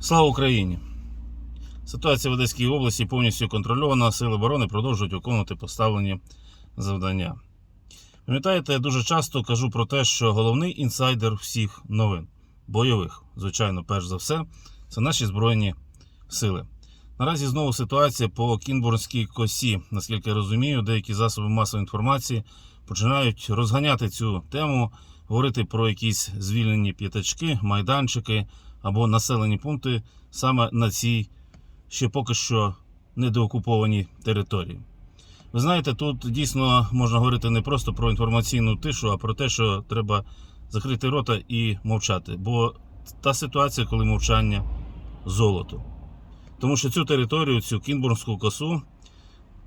Слава Україні! Ситуація в Одеській області повністю контрольована. Сили оборони продовжують виконувати поставлені завдання. Пам'ятаєте, я дуже часто кажу про те, що головний інсайдер всіх новин, бойових, звичайно, перш за все, це наші Збройні сили. Наразі знову ситуація по Кінбурнській косі. Наскільки я розумію, деякі засоби масової інформації починають розганяти цю тему, говорити про якісь звільнені п'ятачки, майданчики або населені пункти саме на цій ще поки що недоокупованій території. Ви знаєте, тут дійсно можна говорити не просто про інформаційну тишу, а про те, що треба закрити рота і мовчати. Бо та ситуація, коли мовчання золото. Тому що цю територію, цю Кінбурнську косу,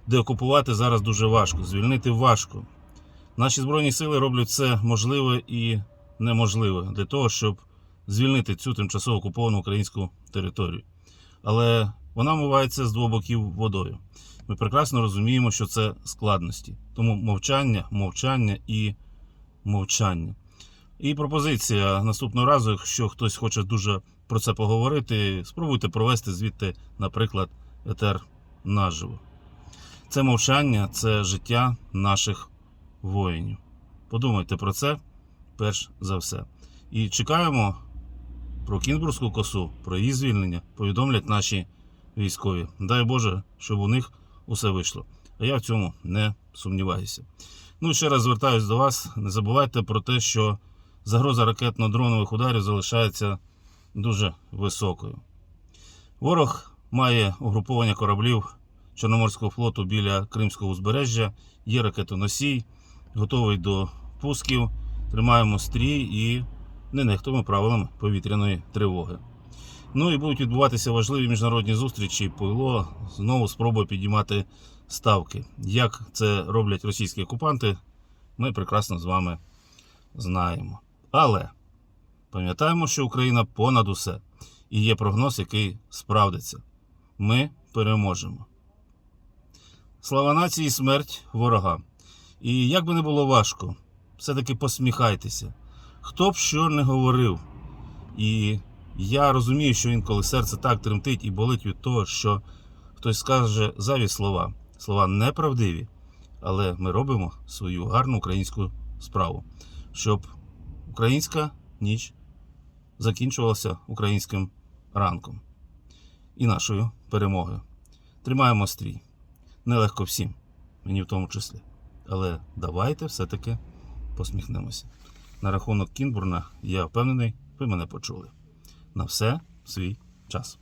де окупувати зараз дуже важко, звільнити важко. Наші Збройні сили роблять все можливе і неможливе для того, щоб звільнити цю тимчасово окуповану українську територію. Але вона мивається з двох боків водою. Ми прекрасно розуміємо, що це складності. Тому мовчання, мовчання і мовчання. І пропозиція наступного разу, якщо хтось хоче дуже про це поговорити, спробуйте провести звідти, наприклад, етер наживо. Це мовчання, це життя наших воїнів. Подумайте про це перш за все. І чекаємо про Кінбурзьку косу, про її звільнення повідомлять наші військові. Дай Боже, щоб у них усе вийшло. А я в цьому не сумніваюся. Ну, ще раз звертаюся до вас. Не забувайте про те, що загроза ракетно-дронових ударів залишається дуже високою. Ворог має угруповання кораблів Чорноморського флоту біля Кримського узбережжя, є ракетоносій, готовий до пусків. Тримаємо стрій і не нехтуємо правилами повітряної тривоги. Ну і будуть відбуватися важливі міжнародні зустрічі. Пойло знову спробує підіймати ставки. Як це роблять російські окупанти, ми прекрасно з вами знаємо. Але пам'ятаємо, що Україна понад усе. І є прогноз, який справдиться. Ми переможемо. Слава нації, смерть ворогам. І як би не було важко, все-таки посміхайтеся. Хто б що не говорив. І я розумію, що інколи серце так тремтить і болить від того, що хтось скаже зайві слова. Слова неправдиві, але ми робимо свою гарну українську справу, щоб українська ніч закінчувалася українським ранком і нашою перемогою. Тримаємо стрій. Нелегко всім, мені в тому числі. Але давайте все-таки посміхнемося. На рахунок Кінбурна, я впевнений, ви мене почули. На все свій час.